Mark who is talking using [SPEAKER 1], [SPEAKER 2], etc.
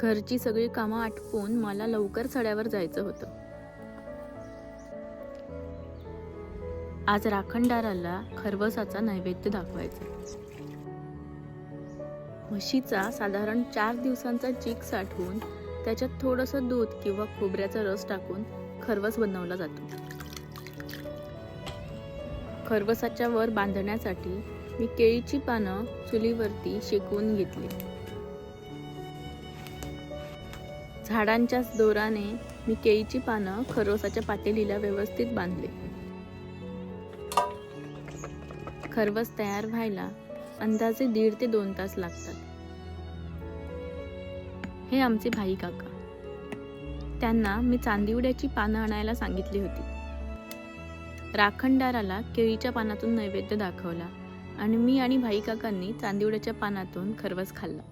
[SPEAKER 1] घरची सगळी कामं आटपून मला लवकर सड्यावर जायचं होतं. आज राखणदाराला खरवसाचा नैवेद्य दाखवायचा म्हशीचा साधारण चार दिवसांचा चीक साठवून त्याच्यात थोडंसं दूध किंवा खोबऱ्याचा रस टाकून खरवस बनवला जातो. खरवसाच्या वर बांधण्यासाठी मी केळीची पानं चुलीवरती शेकवून घेतली. झाडांच्याच दोराने मी केळीची पानं खरवसाच्या पातेलीला व्यवस्थित बांधले. खरवस तयार व्हायला अंदाजे दीड ते दोन तास लागतात. हे आमचे भाई काका. त्यांना मी चांदिवड्याची पानं आणायला सांगितली होती. राखणदाराला केळीच्या पानातून नैवेद्य दाखवला आणि मी आणि भाई काकांनी चांदिवड्याच्या पानातून खरवस खाल्ला.